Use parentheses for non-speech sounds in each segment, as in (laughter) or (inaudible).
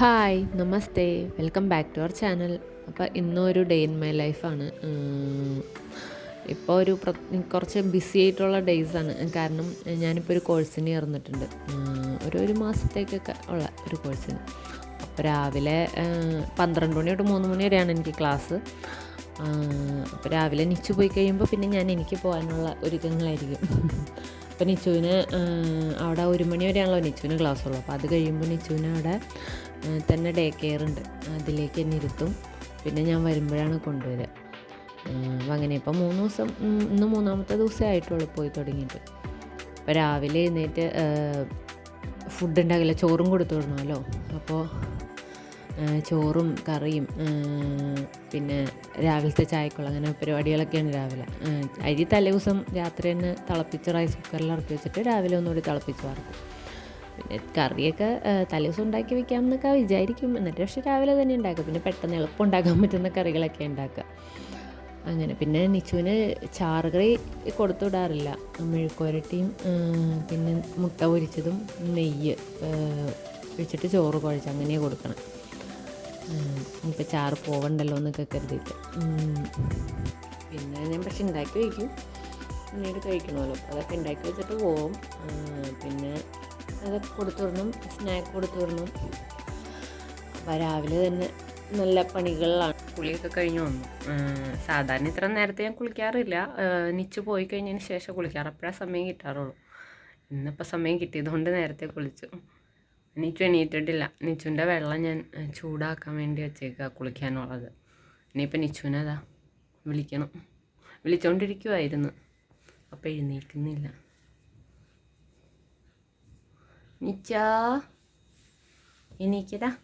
Hi namaste. Welcome back to our channel. അപ്പോൾ ഇന്നൊരു day in my ലൈഫാണ്. ഇപ്പോൾ ഒരു കുറച്ച് ബിസി ആയിട്ടുള്ള ഡേയ്സാണ് കാരണം ഞാനിപ്പോൾ ഒരു കോഴ്സിന് ചേർന്നിട്ടുണ്ട്. ഒരു ഒരു മാസത്തേക്കൊക്കെ ഉള്ള ഒരു കോഴ്സിന്. അപ്പോൾ രാവിലെ പന്ത്രണ്ട് മണി തൊട്ട് മൂന്ന് മണി വരെയാണ് എനിക്ക് ക്ലാസ്. അപ്പോൾ രാവിലെ നിച്ചു പോയി കഴിയുമ്പോൾ പിന്നെ ഞാൻ എനിക്ക് പോകാനുള്ള ഒരുക്കങ്ങളായിരിക്കും. (laughs) അപ്പോൾ നിച്ചുവിന് അവിടെ ഒരു മണി വരെയാണല്ലോ നിച്ചുവിന് ക്ലാസ് ഉള്ളൂ. അപ്പോൾ അത് കഴിയുമ്പോൾ നിച്ചുവിന് അവിടെ തന്നെ ഡേ കെയർ ഉണ്ട്. അതിലേക്ക് എന്നെ ഇരുത്തും. പിന്നെ ഞാൻ വരുമ്പോഴാണ് കൊണ്ടുവരിക. അപ്പം അങ്ങനെ ഇപ്പം മൂന്ന് ദിവസം ഇന്ന് മൂന്നാമത്തെ ദിവസമേ ആയിട്ടുള്ളൂ പോയി തുടങ്ങിയിട്ട്. അപ്പോൾ രാവിലെ എഴുന്നേറ്റ് ഫുഡ് ഉണ്ടാകില്ല ചോറും കൊടുത്തു വിടണമല്ലോ. അപ്പോൾ ചോറും കറിയും പിന്നെ രാവിലത്തെ ചായക്കുള്ള അങ്ങനെ പരിപാടികളൊക്കെയാണ് രാവിലെ. അരി തലേ ദിവസം രാത്രി തന്നെ തിളപ്പിച്ച് റൈസ് കുക്കറിൽ ഇറക്കി വെച്ചിട്ട് രാവിലെ ഒന്നുകൂടി തിളപ്പിച്ച് വറക്കും. പിന്നെ കറിയൊക്കെ തലേ ദിവസം ഉണ്ടാക്കി വെക്കാം എന്നൊക്കെ വിചാരിക്കും. എന്നിട്ട് പക്ഷേ രാവിലെ തന്നെ ഉണ്ടാക്കുക പിന്നെ പെട്ടെന്ന് എളുപ്പം ഉണ്ടാക്കാൻ പറ്റുന്ന കറികളൊക്കെ ഉണ്ടാക്കുക. അങ്ങനെ പിന്നെ നിച്ചുവിന് ചാറുകറി കൊടുത്തു വിടാറില്ല മെഴുക്കുരട്ടിയും പിന്നെ മുട്ട പൊരിച്ചതും നെയ്യ് വെച്ചിട്ട് ചോറ് കുഴച്ച് അങ്ങനെ കൊടുക്കണം. ഇപ്പം ചാറ് പോവണ്ടല്ലോ എന്നൊക്കെ കരുതിയിട്ട്. പിന്നെ ഞാൻ പക്ഷെ ഉണ്ടാക്കി വയ്ക്കും പിന്നീട് കഴിക്കണമല്ലോ. അതൊക്കെ ഉണ്ടാക്കി വെച്ചിട്ട് പോവും. പിന്നെ അതൊക്കെ കൊടുത്തു വിടണം. സ്നാക്ക് കൊടുത്തു വിടണം. അപ്പോൾ രാവിലെ തന്നെ നല്ല പണികളിലാണ് കുളിയൊക്കെ കഴിഞ്ഞ് വന്നു. സാധാരണ ഇത്ര നേരത്തെ ഞാൻ കുളിക്കാറില്ല. നിച്ചു പോയി കഴിഞ്ഞതിന് ശേഷം കുളിക്കാറ്. അപ്പോഴാണ് സമയം കിട്ടാറുള്ളൂ. ഇന്നിപ്പോൾ സമയം കിട്ടിയതുകൊണ്ട് നേരത്തെ കുളിച്ചു. നിച്ചു എണീറ്റിട്ടില്ല. നിച്ചുവിന്റെ വെള്ളം ഞാൻ ചൂടാക്കാൻ വേണ്ടി വെച്ചേക്കുക കുളിക്കാനുള്ളത്. ഇനിയിപ്പോൾ നിച്ചുവിനതാ വിളിക്കണം. വിളിച്ചുകൊണ്ടിരിക്കുമായിരുന്നു അപ്പോൾ എഴുന്നേൽക്കുന്നില്ല. നിച്ചാ എണീക്കടാ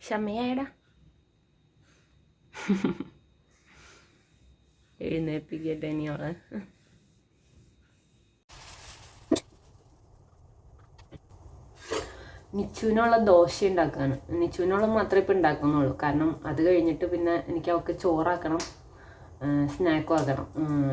ക്ഷമയായടാ. എഴുന്നേൽപ്പിക്കട്ടെ ഇനി അവളെ. നിച്ചുവിനുള്ള ദോശ ഉണ്ടാക്കാണ് നിച്ചുവിനുള്ള മാത്രമേ ഇപ്പം ഉണ്ടാക്കുന്നുള്ളൂ. കാരണം അത് കഴിഞ്ഞിട്ട് പിന്നെ എനിക്ക് അവൾക്ക് ചോറാക്കണം സ്നാക്കും ആക്കണം.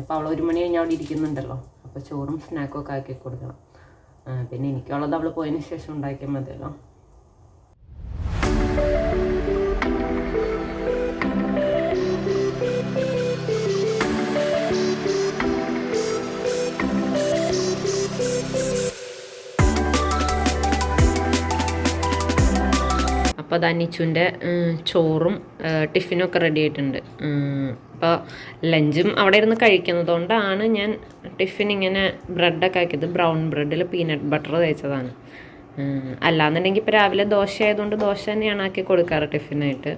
ഇപ്പം അവൾ ഒരു മണി കഴിഞ്ഞ് അവിടെ ഇരിക്കുന്നുണ്ടല്ലോ. അപ്പോൾ ചോറും സ്നാക്കും ഒക്കെ ആക്കി കൊടുക്കണം. പിന്നെ എനിക്കുള്ളത് അവൾ പോയതിന് ശേഷം ഉണ്ടാക്കിയാൽ മതിയല്ലോ. അപ്പോൾ അതാ ചോറും ടിഫിനൊക്കെ റെഡി ആയിട്ടുണ്ട്. അപ്പോൾ ലഞ്ചും അവിടെ ഇരുന്ന് കഴിക്കുന്നത് കൊണ്ടാണ് ഞാൻ ടിഫിൻ ഇങ്ങനെ ബ്രെഡൊക്കെ ആക്കിയത്. ബ്രൗൺ ബ്രെഡിൽ പീനട്ട് ബട്ടർ തേച്ചതാണ്. അല്ലാന്നുണ്ടെങ്കിൽ ഇപ്പോൾ രാവിലെ ദോശ ആയതുകൊണ്ട് ദോശ തന്നെയാണ് ആക്കി കൊടുക്കാറ് ടിഫിനായിട്ട്.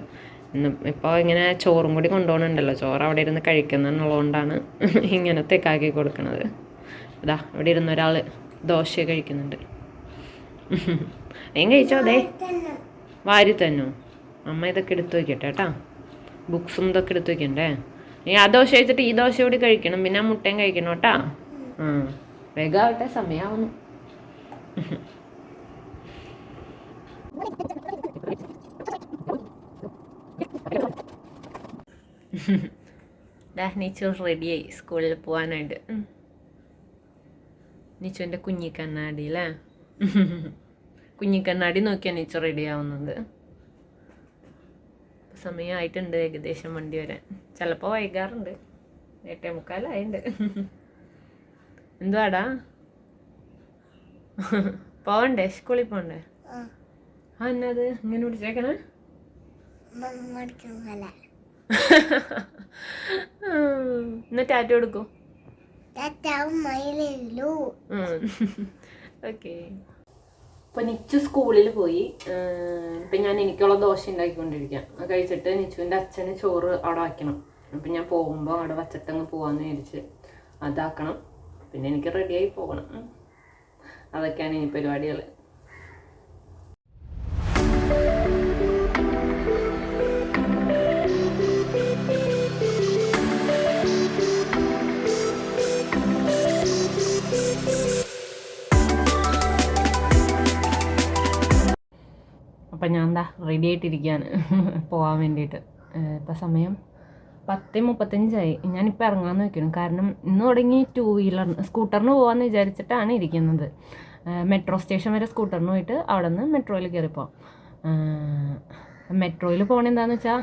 ഇപ്പോൾ ഇങ്ങനെ ചോറും കൂടി കൊണ്ടുപോകണുണ്ടല്ലോ. ചോറ് അവിടെ ഇരുന്ന് കഴിക്കുന്നതെന്നുള്ളതുകൊണ്ടാണ് (laughs) ഇങ്ങനത്തേക്ക് ആക്കി കൊടുക്കുന്നത് അതാ അവിടെ ഇരുന്ന് ഒരാൾ ദോശ കഴിക്കുന്നുണ്ട്. (laughs) ഏം കഴിച്ചോ? അതെ വാരി തന്നോ. അമ്മ ഇതൊക്കെ എടുത്തു വയ്ക്കട്ടെ കേട്ടാ. ബുക്സും ഇതൊക്കെ എടുത്തു വയ്ക്കണ്ടേ നീ ആ ദോശ കഴിച്ചിട്ട് ഈ ദോശ കൂടി കഴിക്കണം. പിന്നെ മുട്ടയും കഴിക്കണം കേട്ടാ. ആ വേഗാവട്ടെ സമയാവുന്നു. നീച്ചു റെഡിയായി സ്കൂളിൽ പോകാനായിട്ട് ഉം. നീച്ചുവിന്റെ കുഞ്ഞിക്കണ്ണാടി അല്ലേ കുഞ്ഞിക്കണ്ണാടി നോക്കിയാണ് നീച്ചു റെഡി ആവുന്നത്. സമയമായിട്ടുണ്ട് ഏകദേശം വണ്ടി വരാൻ ചിലപ്പോൾ വൈകാറുണ്ട്. എട്ടേ മുക്കാലായിട്ടുണ്ട് എന്തുവാടാ? പോവണ്ടേ? സ്കൂളിൽ പോണ്ടേ ആ. എന്നത്? ഇങ്ങനെ വിളിച്ചേക്കണേ? എന്നാ ടാറ്റ കൊടുക്കൂ ഓക്കെ ഇപ്പൊ നിച്ചു സ്കൂളിൽ പോയി. ഇപ്പൊ ഞാൻ എനിക്കുള്ള ദോശ ഉണ്ടാക്കിക്കൊണ്ടിരിക്കാം. അത് കഴിച്ചിട്ട് നിച്ചുവിന്റെ അച്ഛന് ചോറ് അവിടെ വയ്ക്കണം അപ്പൊ ഞാൻ പോകുമ്പോൾ അവിടെ വച്ചിട്ടങ്ങ് പോവാന്ന് വിചാരിച്ച് അതാക്കണം. പിന്നെ എനിക്ക് റെഡിയായി പോകണം. അതൊക്കെയാണ് ഇനി പരിപാടികൾ അപ്പം ഞാൻ എന്താ റെഡി ആയിട്ടിരിക്കുകയാണ് പോകാൻ വേണ്ടിയിട്ട്. ഇപ്പം സമയം പത്ത് മുപ്പത്തഞ്ചായി. ഞാനിപ്പോൾ ഇറങ്ങാമെന്ന് വെക്കണം കാരണം ഇന്ന് തുടങ്ങി ടൂ വീലർ സ്കൂട്ടറിന് പോകാമെന്ന് വിചാരിച്ചിട്ടാണ് ഇരിക്കുന്നത്. മെട്രോ സ്റ്റേഷൻ വരെ സ്കൂട്ടറിന് പോയിട്ട് അവിടെ നിന്ന് മെട്രോയിൽ കയറിപ്പോവാം മെട്രോയിൽ പോകണെന്താന്ന് വെച്ചാൽ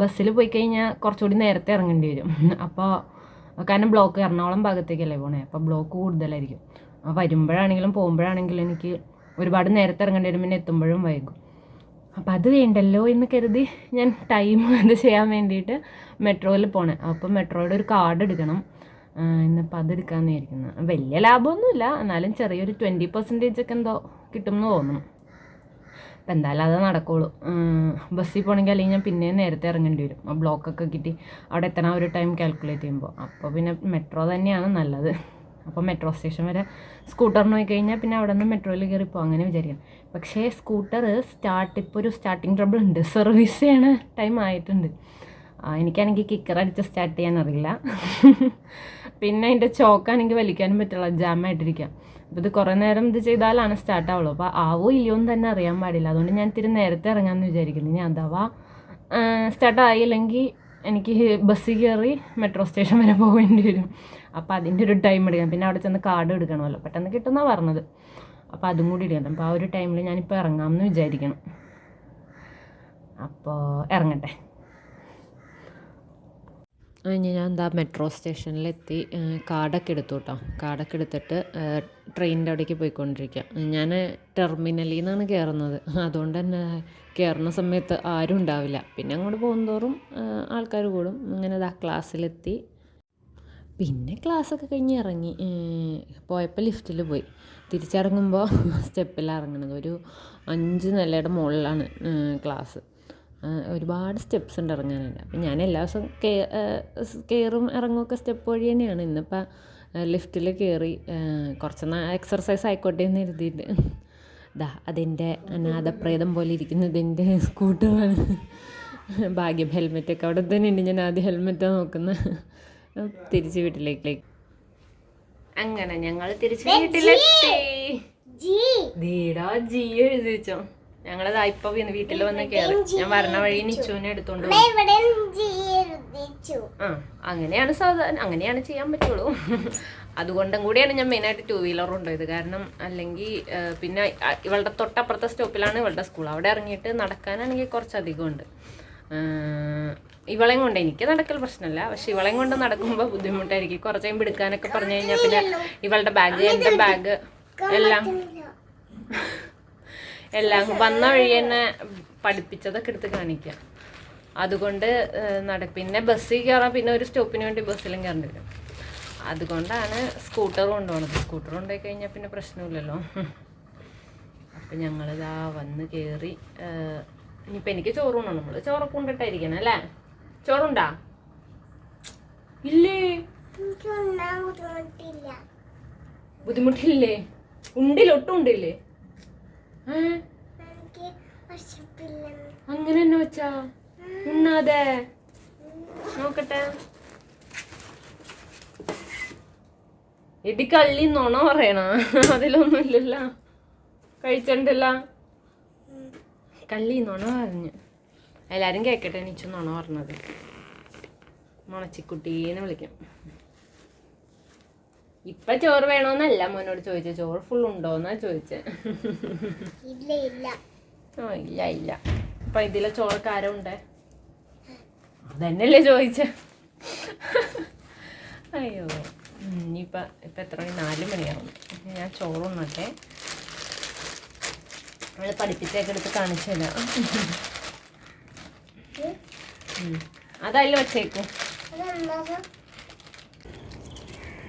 ബസ്സിൽ പോയി കഴിഞ്ഞാൽ കുറച്ചുകൂടി നേരത്തെ ഇറങ്ങേണ്ടി വരും. അപ്പോൾ കാരണം ബ്ലോക്ക് എറണാകുളം ഭാഗത്തേക്കല്ലേ പോണേ. അപ്പോൾ ബ്ലോക്ക് കൂടുതലായിരിക്കും. വരുമ്പോഴാണെങ്കിലും പോകുമ്പോഴാണെങ്കിലും എനിക്ക് ഒരുപാട് നേരത്തെ ഇറങ്ങേണ്ടി വരും പിന്നെ എത്തുമ്പോഴും വൈകും. അപ്പം അത് വേണ്ടല്ലോ എന്ന് കരുതി ഞാൻ ടൈം (laughs) അത് ചെയ്യാൻ വേണ്ടിയിട്ട് മെട്രോയിൽ പോണേ. അപ്പം മെട്രോയുടെ ഒരു കാർഡ് എടുക്കണം. ഇന്നിപ്പം ഇന്നിപ്പോൾ അത് എടുക്കാമെന്ന് വിചാരിക്കുന്നത് വലിയ ലാഭമൊന്നുമില്ല. എന്നാലും ചെറിയൊരു ട്വന്റി പെർസെന്റേജ് ഒക്കെ എന്തോ കിട്ടുമെന്ന് തോന്നുന്നു. അപ്പം എന്തായാലും അത് നടക്കുള്ളൂ. ബസ്സിൽ പോകണമെങ്കിൽ അല്ലെങ്കിൽ ഞാൻ പിന്നെയും നേരത്തെ ഇറങ്ങേണ്ടി വരും. ആ ബ്ലോക്കൊക്കെ കിട്ടി. അവിടെ എത്തണ ഒരു ടൈം കാൽക്കുലേറ്റ് ചെയ്യുമ്പോൾ അപ്പോൾ പിന്നെ മെട്രോ തന്നെയാണ് നല്ലത്. അപ്പോൾ മെട്രോ സ്റ്റേഷൻ വരെ സ്കൂട്ടറിന് പോയി കഴിഞ്ഞാൽ പിന്നെ അവിടെ നിന്ന് മെട്രോയിൽ കയറി പോകാം അങ്ങനെ വിചാരിക്കാം. പക്ഷേ സ്കൂട്ടർ സ്റ്റാർട്ട് ഇപ്പോൾ ഒരു സ്റ്റാർട്ടിങ് ട്രബിൾ ഉണ്ട്. സർവീസ് ചെയ്യണ ടൈം ആയിട്ടുണ്ട്. എനിക്കാണെങ്കിൽ കിക്കർ അടിച്ച് സ്റ്റാർട്ട് ചെയ്യാൻ അറിയില്ല പിന്നെ അതിന്റെ ചോക്കാണെങ്കിൽ വലിക്കാനും പറ്റില്ല ജാമായിട്ടിരിക്കാം. അപ്പോൾ ഇത് കുറേ നേരം ഇത് ചെയ്താലാണ് സ്റ്റാർട്ട് ആവുള്ളൂ. അപ്പോൾ ആവോ ഇല്ലയോ എന്ന് തന്നെ അറിയാൻ പാടില്ല. അതുകൊണ്ട് ഞാൻ ഇത്തിരി നേരത്തെ ഇറങ്ങാമെന്ന് വിചാരിക്കുന്നു. ഞാൻ അഥവാ സ്റ്റാർട്ട് ആയില്ലെങ്കിൽ എനിക്ക് ബസ്സിൽ കയറി മെട്രോ സ്റ്റേഷൻ വരെ പോകേണ്ടി വരും. അപ്പോൾ അതിന്റെ ഒരു ടൈം എടുക്കണം. പിന്നെ അവിടെ ചെന്ന് കാർഡ് എടുക്കണമല്ലോ. പെട്ടെന്ന് കിട്ടുമെന്നാണ് പറഞ്ഞത്. അപ്പോൾ അതും കൂടി എടുക്കണം അപ്പോൾ ആ ഒരു ടൈമിൽ ഞാനിപ്പോൾ ഇറങ്ങാമെന്ന് വിചാരിക്കണം. അപ്പോൾ ഇറങ്ങട്ടെ. ഞാൻ എന്താ മെട്രോ സ്റ്റേഷനിലെത്തി കാർഡൊക്കെ എടുത്തു കേട്ടോ. കാർഡൊക്കെ എടുത്തിട്ട് ട്രെയിനിന്റെ അവിടേക്ക് പോയിക്കൊണ്ടിരിക്കുക ഞാൻ ടെർമിനലിൽ നിന്നാണ് കയറുന്നത് അതുകൊണ്ട് തന്നെ കയറുന്ന സമയത്ത് ആരും ഉണ്ടാവില്ല. പിന്നെ അങ്ങോട്ട് പോകുന്നതോറും ആൾക്കാർ കൂടും. അങ്ങനെ ഇതാ ക്ലാസ്സിലെത്തി പിന്നെ ക്ലാസ്സൊക്കെ കഴിഞ്ഞ് ഇറങ്ങി പോയപ്പോൾ ലിഫ്റ്റിൽ പോയി. തിരിച്ചിറങ്ങുമ്പോൾ (laughs) സ്റ്റെപ്പിലാണ് ഇറങ്ങണത് ഒരു അഞ്ച് നിലയുടെ മുകളിലാണ് ക്ലാസ്. ഒരുപാട് സ്റ്റെപ്സ് ഉണ്ട് ഇറങ്ങാനുണ്ട് അപ്പം ഞാൻ എല്ലാ ദിവസവും കയറും ഇറങ്ങുമൊക്കെ സ്റ്റെപ്പ് വഴി തന്നെയാണ്. ഇന്നിപ്പോൾ ലിഫ്റ്റിൽ കയറി കുറച്ച് എക്സർസൈസ് ആയിക്കോട്ടെ എന്ന് എഴുതിയിട്ട്. ദാ അതിന്റെ അനാഥപ്രേതം പോലെ ഇരിക്കുന്നത് എന്റെ സ്കൂട്ടറാണ്. ഭാഗ്യം ഹെൽമെറ്റൊക്കെ അവിടെ തന്നെ ഉണ്ട് ഞാൻ ആദ്യം ഹെൽമെറ്റാണ് നോക്കുന്നത് തിരിച്ച് വീട്ടിലേക്ക് അങ്ങനെ ഞങ്ങൾ തിരിച്ചു വീട്ടിലെത്തി. ദീടാ ജി. ഞങ്ങളത് ഇപ്പൊ വീട്ടിൽ വന്ന് കയറി ഞാൻ വരണ വഴി നിച്ചുവിനെ എടുത്തോണ്ട് ആ അങ്ങനെയാണ് സാധാരണ അങ്ങനെയാണ് ചെയ്യാൻ പറ്റുള്ളൂ. അതുകൊണ്ടും കൂടിയാണ് ഞാൻ മെയിനായിട്ട് ടൂ വീലർ കൊണ്ടുപോയത്. കാരണം അല്ലെങ്കിൽ പിന്നെ ഇവളുടെ തൊട്ടപ്പുറത്തെ സ്റ്റോപ്പിലാണ് ഇവളുടെ സ്കൂൾ അവിടെ ഇറങ്ങിയിട്ട് നടക്കാനാണെങ്കിൽ കുറച്ചധികം ഉണ്ട് ഇവളെയും കൊണ്ട് എനിക്ക് നടക്കൽ പ്രശ്നമല്ല പക്ഷെ ഇവളെയും കൊണ്ട് നടക്കുമ്പോൾ ബുദ്ധിമുട്ടായിരിക്കും. കുറച്ച് കഴിയുമ്പോൾ എടുക്കാനൊക്കെ പറഞ്ഞു കഴിഞ്ഞാൽ പിന്നെ ഇവളുടെ ബാഗ് എന്റെ ബാഗ് എല്ലാം എല്ലാം വന്ന വഴി തന്നെ പഠിപ്പിച്ചതൊക്കെ എടുത്ത് കാണിക്കാം. അതുകൊണ്ട് നട പിന്നെ ബസ്സിൽ കയറാൻ പിന്നെ ഒരു സ്റ്റോപ്പിന് വേണ്ടി ബസ്സിലും കയറേണ്ടി വരും. അതുകൊണ്ടാണ് സ്കൂട്ടർ കൊണ്ടുപോകണത് സ്കൂട്ടർ കൊണ്ടുപോയി കഴിഞ്ഞാൽ പിന്നെ പ്രശ്നമില്ലല്ലോ. അപ്പം ഞങ്ങളിതാ വന്ന് കയറി ഇനിയിപ്പോൾ എനിക്ക് ചോറ് കൊണ്ടു നമ്മൾ ചോറൊക്കെ കൊണ്ടിട്ടായിരിക്കണം അല്ലേ? ചോറുണ്ടാ? ഇല്ലേ? ബുദ്ധിമുട്ടില്ലേ. ഉണ്ടില്ല? ഒട്ടും ഉണ്ടില്ലേ? അങ്ങനെ തന്നെ വെച്ചാ? ഉണ്ണാതെ? നോക്കട്ടെ. എടി കള്ളി നുണ പറയണ. അതിലൊന്നും ഇല്ലല്ല കഴിച്ചിട്ടില്ല കള്ളി നുണ പറഞ്ഞു. എല്ലാവരും കേൾക്കട്ടെ നിച്ചു നുണ പറഞ്ഞത്. മുളച്ചിക്കുട്ടീന്ന് വിളിക്കും. ഇപ്പൊ ചോറ് വേണോന്നല്ല മോനോട് ചോദിച്ച. ചോറ് ഫുൾ ഉണ്ടോന്നാ ചോദിച്ചേ. ഇല്ല ഇല്ല. ഓ ഇല്ല ഇല്ല. അപ്പൊ ഇതിലെ ചോറ് ആരോ ഉണ്ടേ? അതന്നെയല്ലേ ചോദിച്ച. അയ്യോ. ഇനിയിപ്പ ഇപ്പൊ എത്ര മണി? നാല് മണിയാവും. ഞാൻ ചോറ് അവൾ പഠിപ്പിച്ചൊക്കെ എടുത്ത് കാണിച്ചു തരാം. അതല്ല വെച്ചേക്കും.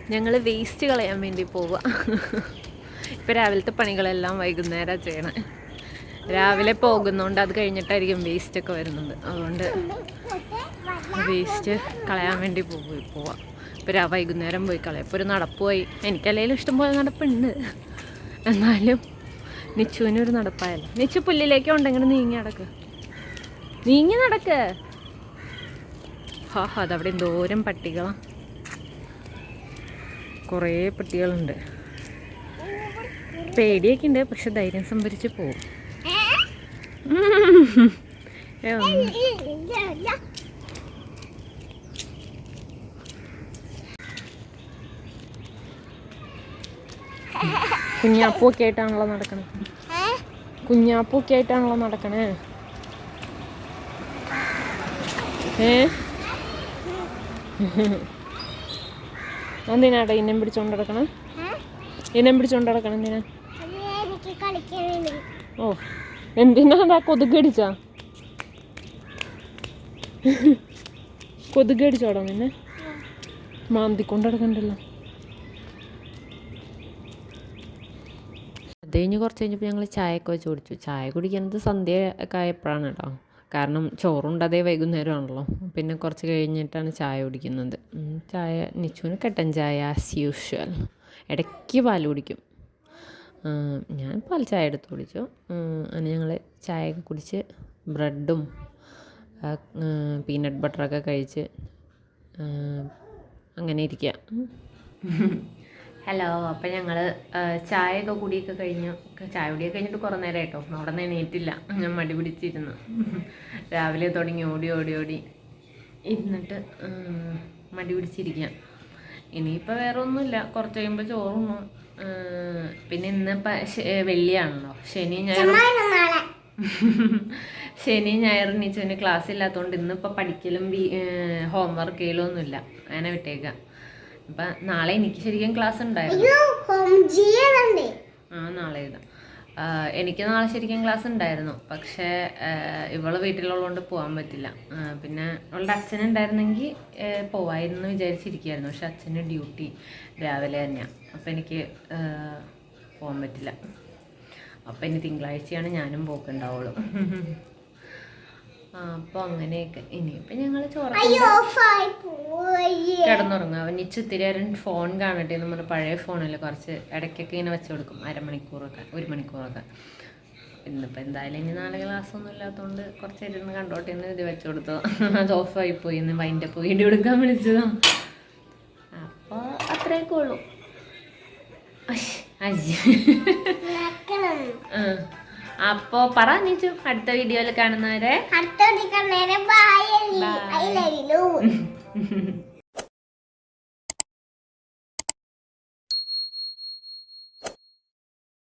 ഞങ്ങൾ വേസ്റ്റ് കളയാൻ വേണ്ടി പോവുക ഇപ്പം രാവിലത്തെ പണികളെല്ലാം വൈകുന്നേരം ചെയ്യണം. രാവിലെ പോകുന്നതുകൊണ്ട് അത് കഴിഞ്ഞിട്ടായിരിക്കും വേസ്റ്റ് ഒക്കെ വരുന്നത്. അതുകൊണ്ട് വേസ്റ്റ് കളയാൻ വേണ്ടി പോകും പോവാം. ഇപ്പോൾ രാ വൈകുന്നേരം പോയി കളയാം. ഇപ്പോൾ ഒരു നടപ്പ് പോയി. എനിക്കല്ലെങ്കിലും ഇഷ്ടംപോലെ നടപ്പുണ്ട്. എന്നാലും നിച്ചുവിന് ഒരു നടപ്പായല്ലോ? നിച്ചു പുല്ലിലേക്ക് ഉണ്ടെങ്കിൽ നീങ്ങി നടക്ക്. നീങ്ങി നടക്ക്. ഹാ അതവിടെ എന്തോരം പട്ടികളാ. കുറേ പട്ടികളുണ്ട്. പേടിയൊക്കെ ഉണ്ട് പക്ഷെ ധൈര്യം സംഭരിച്ച് പോവും. ഏ, ഒന്ന്. ഇല്ല ഇല്ല കുഞ്ഞാപ്പൂക്കെ ആയിട്ടാണല്ലോ നടക്കണേ. കുഞ്ഞാപ്പൂക്കെ ആയിട്ടാണല്ലോ നടക്കണേ. ഏ? എന്തിനാട്ടോ ഇനം പിടിച്ചോണ്ട് നടക്കണം? ഇനം പിടിച്ചോണ്ട് നടക്കണം എന്തിനാ? ഓ എന്തിനാടാ കൊതുക് അടിച്ചാ കൊതുക് അടിച്ചോടോ നിന്നെ? മാന്തിക്കൊണ്ട് കൊണ്ടടക്കണ്ടല്ലോ അത് കഴിഞ്ഞ് കുറച്ച് കഴിഞ്ഞപ്പോൾ ഞങ്ങൾ ചായയൊക്കെ വെച്ച് കുടിച്ചു. ചായ കുടിക്കുന്നത് സന്ധ്യ ഒക്കെ ആയപ്പോഴാണ് കേട്ടോ. കാരണം ചോറുണ്ടതേ വൈകുന്നേരമാണല്ലോ. പിന്നെ കുറച്ച് കഴിഞ്ഞിട്ടാണ് ചായ കുടിക്കുന്നത്. ചായ നിച്ചുവിന് കട്ടൻ ചായ ആസ് യൂഷ്വൽ ഇടയ്ക്ക് പാൽ കുടിക്കും. ഞാൻ പാൽ ചായ എടുത്ത് കുടിച്ചു. അങ്ങനെ ഞങ്ങൾ ചായയൊക്കെ കുടിച്ച് ബ്രെഡും പീനട്ട് ബട്ടറൊക്കെ കഴിച്ച് അങ്ങനെ ഇരിക്കുക ഹലോ അപ്പം ഞങ്ങൾ ചായയൊക്കെ കുടിയൊക്കെ കഴിഞ്ഞു. ചായ കുടിയൊക്കെ കഴിഞ്ഞിട്ട് കുറേ നേരം കേട്ടോ അവിടെ നിന്ന് എണീറ്റില്ല. ഞാൻ മടി പിടിച്ചിരുന്നു. രാവിലെ തുടങ്ങി ഓടി ഓടി ഓടി. ഇരുന്നിട്ട് മടി പിടിച്ചിരിക്കാം. ഇനിയിപ്പോൾ വേറെ ഒന്നുമില്ല. കുറച്ച് കഴിയുമ്പോൾ ചോറുണ്ണു പിന്നെ ഇന്നിപ്പോൾ വെള്ളിയാണല്ലോ. ശനി ഞായറും ശനി ഞായർ നീച്ചവന് ക്ലാസ് ഇല്ലാത്തതുകൊണ്ട് ഇന്നിപ്പോൾ പഠിക്കലും ഹോംവർക്ക് ചെയ്യലും ഒന്നുമില്ല. അങ്ങനെ വിട്ടേക്കാം. അപ്പം നാളെ എനിക്ക് ശരിക്കും ക്ലാസ് ഉണ്ടായിരുന്നു. ആ നാളെ എഴുതാം എനിക്ക് നാളെ ശരിക്കും ക്ലാസ് ഉണ്ടായിരുന്നു. പക്ഷേ ഇവൾ വീട്ടിലുള്ളതുകൊണ്ട് പോകാൻ പറ്റില്ല. പിന്നെ അവളുടെ അച്ഛനുണ്ടായിരുന്നെങ്കിൽ പോവായിരുന്നു വിചാരിച്ചിരിക്കുകയായിരുന്നു പക്ഷെ അച്ഛന്റെ ഡ്യൂട്ടി രാവിലെ തന്നെയാണ് അപ്പം എനിക്ക് പോകാൻ പറ്റില്ല. അപ്പം ഇനി തിങ്കളാഴ്ചയാണ് ഞാനും പോക്കുണ്ടാവുള്ളൂ. അപ്പോൾ അങ്ങനെയൊക്കെ. ഇനിയിപ്പോൾ ഞങ്ങൾ ചോറ കിടന്നുറങ്ങും. അവൻ ഇച്ച് നേരം ഫോൺ കാണട്ടെ നമ്മൾ പഴയ ഫോണിൽ കുറച്ച് ഇടയ്ക്കൊക്കെ ഇങ്ങനെ വെച്ച് കൊടുക്കും. അരമണിക്കൂറൊക്കെ ഒരു മണിക്കൂറൊക്കെ. ഇന്നിപ്പോൾ എന്തായാലും ഇനി നാളെ ക്ലാസ് ഒന്നും ഇല്ലാത്തതുകൊണ്ട് കുറച്ച് ഇരുന്ന് കണ്ടോട്ടെ എന്ന് ഇത് വെച്ച് കൊടുത്തു (laughs) അത് ഓഫായി പോയി ഇന്ന് വൈന്റെ പോയി വീഡിയോ എടുക്കാൻ വിളിച്ചതാ. അപ്പോൾ അത്രയൊക്കെ ഉള്ളൂ. അയ്യ ആ. അപ്പോൾ പറ നീച്ചു അടുത്ത വീഡിയോയിൽ കാണുന്നവരെ. അടുത്ത വീഡിയോ കാണുന്നവരെ ബൈ ഐ ലവ് യു